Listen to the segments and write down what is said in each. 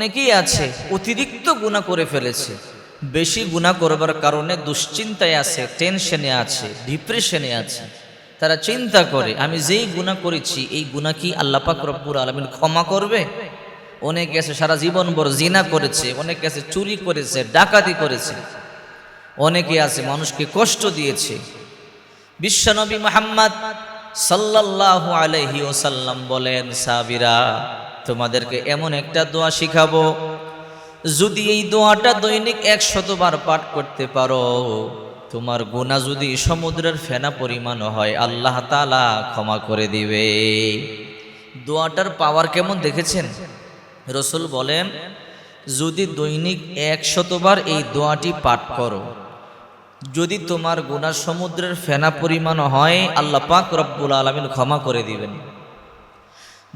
অনেকেই আছে, অতিরিক্ত গুণা করে ফেলেছে। বেশি গুণা করবার কারণে দুশ্চিন্তায় আছে টেনশনে আছে ডিপ্রেশনে আছে। তারা চিন্তা করে, আমি যেই গুণা করেছি, এই গুণা কি আল্লাপাক রব্বুর আলমিন ক্ষমা করবে? অনেকে আছে, সারা জীবন ভর জিনা করেছে, অনেকে আছে, চুরি করেছে, ডাকাতি করেছে। অনেকে আছে, মানুষকে কষ্ট দিয়েছে। বিশ্বনবী মোহাম্মদ সাল্লাল্লাহু আলাইহি ওসাল্লাম বলেন সাবিরা তোমাদেরকে এমন একটা দোয়া শিখাবো। যদি এই দোয়াটা দৈনিক একশতবার পাঠ করতে পারো, তোমার গুণা যদি সমুদ্রের ফেনা পরিমাণ হয়, আল্লাহ তালা ক্ষমা করে দিবে। দোয়াটার পাওয়ার কেমন দেখেছেন? রসুল বলেন, যদি দৈনিক একশতবার এই দোয়াটি পাঠ করো, যদি তোমার গুনাহ সমুদ্রের ফেনা পরিমাণ হয়, আল্লাহ পাক রব্বুল আলমিন ক্ষমা করে দিবেন।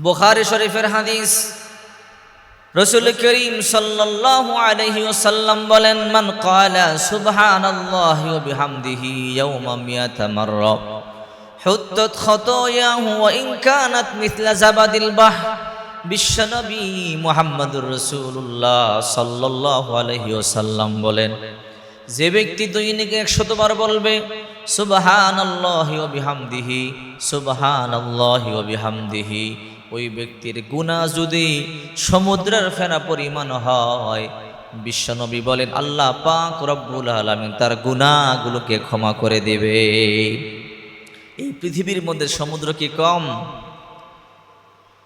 বুখারী শরীফের হাদিস। রসুল করিম সাল্লাল্লাহু আলাইহি ওয়াসাল্লাম বলেন, মান ক্বালা সুবহানাল্লাহি ওয়া বিহামদিহি ইয়াওমা মিয়াতা মাররা, হুত্তাত খাতায়াহু ওয়া ইন কানাত মিথলা জাবাদিল বাহর, বিশ্বনবী মুহাম্মদুর রাসূলুল্লাহ সাল্লাল্লাহু আলাইহি ওয়াসাল্লাম বলেন, যে ব্যক্তি দৈনিক একশতবার বলবে সুবাহান আল্লাহি বিহামদিহি সুবাহান আল্লাহি বিহামদিহি ওই ব্যক্তির গুণা যদি সমুদ্রের ফেনা পরিমাণ হয়, বিশ্বনবী বলেন, আল্লাহ পাক রব্বুল আলমিন তার গুণাগুলোকে ক্ষমা করে দেবে। এই পৃথিবীর মধ্যে সমুদ্র কি কম?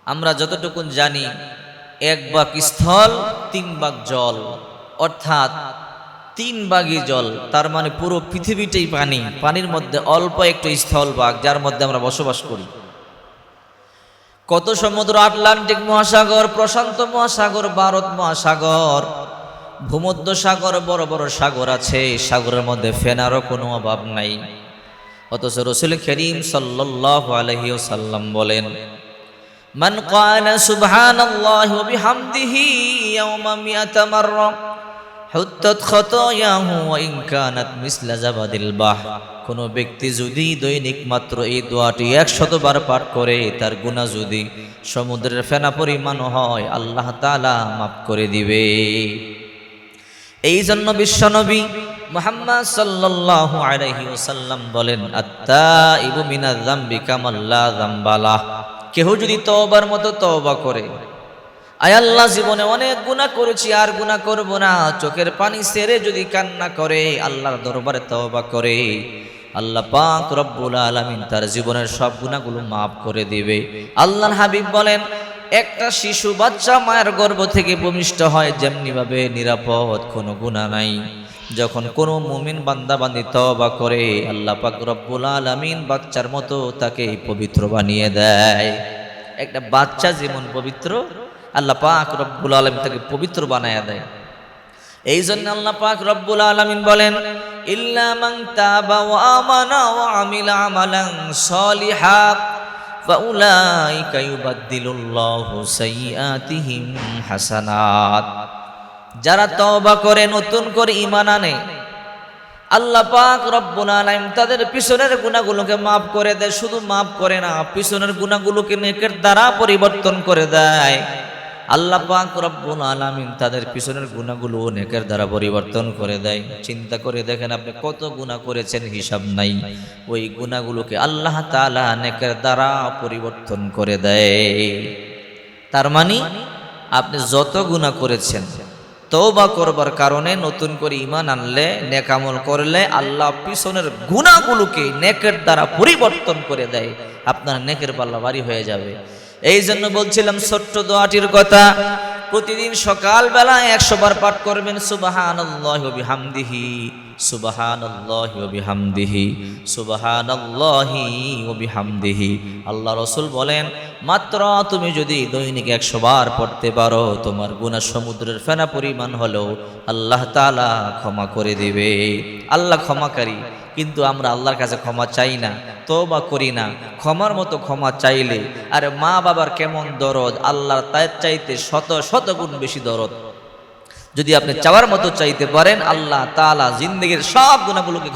আমরা যতটুকু জানি, এক বাক স্থল, তিন বাক জল, অর্থাৎ তিন বাগি জল, তার মানে পুরো পৃথিবীটাই পানি। পানির মধ্যে অল্প একটু স্থল ভাগ যার মধ্যে আমরা বসবাস করি। কত সমুদ্র আটলান্টিক মহাসাগর, প্রশান্ত মহাসাগর, ভারত মহাসাগর। ভূমধ্য সাগর, বড় বড় সাগর আছে, সাগরের মধ্যে ফেনারও কোনো অভাব নাই। অথচ রসুল করিম সাল্লাল্লাহু আলাইহি ওয়াসাল্লাম বলেন, মান ক্বালা সুবহানাল্লাহি ওয়া বিহামদিহি ইয়াওমা মিয়াতা মাররা হুত্তাত খতায়াহু ওয়া ইন কানাত মিসলা জাবাদিল বাহ। কোন ব্যক্তি যদি দৈনিক মাত্র এই দোয়াটি একশতবার পাঠ করে, তার গুনাহ যদি সমুদ্রের ফেনা পরিমাণ হয়, আল্লাহ তাআলা মাফ করে দিবে। এই জন্য বিশ্বনবী মুহাম্মদ সাল্লাল্লাহু আলাইহি ওয়াসাল্লাম বলেন, আত্তাইবু মিনাজ যামবি কামাল্লা যামবালা। কেহ যদি তওবার মতো তওবা করে আল্লাহ জীবনে অনেক গুণা করেছি, আর গুনাহ করব না। চোখের পানি সেরে যদি কান্না করে, আল্লাহর দরবারে তওবা করে, আল্লাহ পাক রব্বুল আলামিন তার জীবনের সব গুনাহগুলো মাফ করে দিবে। আল্লাহর হাবিব বলেন, একটা শিশু বাচ্চা মায়ের গর্ভ থেকে ভূমিষ্ঠ হয় যেমনি ভাবে নিরাপদ কোনো গুনাহ নাই। যখন কোনো মুমিন বান্দা বান্দি তওবা করে, আল্লাহ পাক রব্বুল আলামিন বাচ্চার মতো তাকে পবিত্র বানিয়ে দেয়। একটা বাচ্চা যেমন পবিত্র আল্লাহ পাক রব্বুল আলমিন তাকে পবিত্র বানায়া দেয়। এই জন্য আল্লাহ পাক রব্বুল আলমিন বলেন তাবা ওয়া ওয়া আমিলা হাসানাত। যারা তওবা করে, নতুন করে ঈমান আনে, আল্লাহ পাক রব্বুল আলামিন তাদের পিছনের গুনাহগুলোকে মাফ করে দেয়। শুধু মাফ করে না, পিছনের গুনাহগুলোকে নেকের দ্বারা পরিবর্তন করে দেয়। আল্লাহ পাক রব্বুল আলামিন তাদের পিছনের গুনাহগুলো নেকের দ্বারা পরিবর্তন করে দেয়। চিন্তা করে দেখেন আপনি কত গুনাহ করেছেন, হিসাব নাই। ওই গুনাহগুলোকে আল্লাহ তাআলা নেকের দ্বারা পরিবর্তন করে দেয়। তার মানে আপনি যত গুনাহ করেছেন তৌবা করবার কারণে নতুন করে ইমান আনলে নেকামল করলে আল্লাহ পিছনের গুণাগুলোকে নেকের দ্বারা পরিবর্তন করে দেয়। আপনার নেকের পাল্লা বাড়ি হয়ে যাবে। এই জন্য বলছিলাম ছোট্ট দোয়াটির কথা প্রতিদিন সকালবেলা একশো বার পাঠ করবেন সুবাহান বিহামদিহি। সুবাহান বিহামদিহি সুবাহান বিহামদিহি। আল্লাহ রসুল বলেন, মাত্র তুমি যদি দৈনিক একশো বার পড়তে পারো, তোমার গুণা সমুদ্রের ফেনা পরিমাণ হলেও আল্লাহ তালা ক্ষমা করে দিবে। আল্লাহ ক্ষমাকারী, কিন্তু আমরা আল্লাহর কাছে ক্ষমা চাই না তো বা করি না। ক্ষমার মতো ক্ষমা চাইলে, আর মা বাবার কেমন দরদ, আল্লাহর তার চাইতে শত শত গুণ বেশি দরদ। যদি আপনি চাওয়ার মতো চাইতে পারেন আল্লাহ তালা জিন্দগির সব গুণাগুলোকে